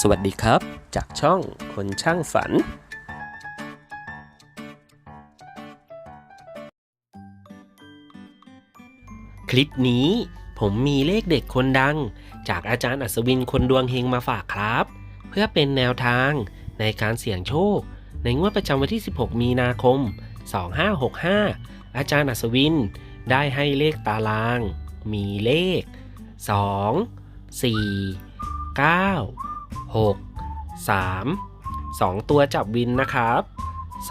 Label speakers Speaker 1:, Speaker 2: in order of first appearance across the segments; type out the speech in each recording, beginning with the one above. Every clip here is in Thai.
Speaker 1: สวัสดีครับ จากช่องคนช่างฝัน คลิปนี้ผมมีเลขเด็ดคนดัง จากอาจารย์อัศวินคนดวงเฮงมาฝากครับ เพื่อเป็นแนวทางในการเสี่ยงโชค ในงวดประจำวันที่ 16 มีนาคม 2565 อาจารย์อัศวินได้ให้เลขตาราง มีเลข 2 4 9 6 3 2 ตัวจับวินนะครับ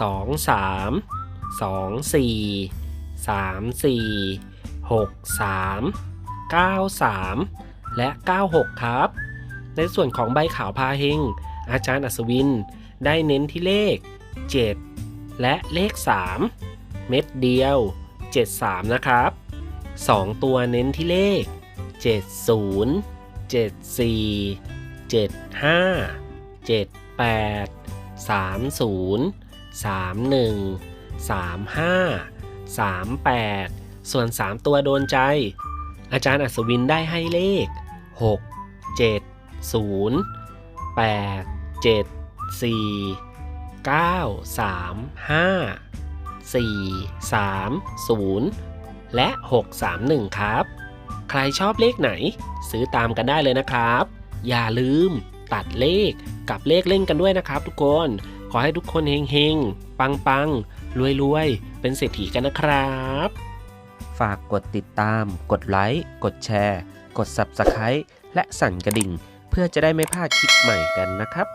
Speaker 1: 2 3 2 4 3 4 6 3 9 3 และ 96 ครับ ในส่วนของใบขาวพาเฮง อาจารย์อัศวินได้เน้นที่เลข 7 และเลข 3 เม็ดเดียว 73 นะครับ 2 ตัวเน้นที่เลข 70 74 75 78 30 31 35 38 ส่วน 3 ตัวโดนใจ อาจารย์อัศวินได้ให้เลข 6 7 0 8 7 4 9 3 5 4 3 0 และ 631 ครับ ใครชอบเลขไหน ซื้อตามกันได้เลยนะครับ อย่าลืมตัดเลขกับเลขเล่นกันด้วยนะครับ ทุกคน ขอให้ทุกคนเฮงๆ ปังๆ รวยๆ เป็นเศรษฐีกันนะครับ ฝากกดติดตาม กดไลค์ กดแชร์ กด Subscribe และสั่นกระดิ่ง เพื่อจะได้ไม่พลาดคลิปใหม่กันนะครับ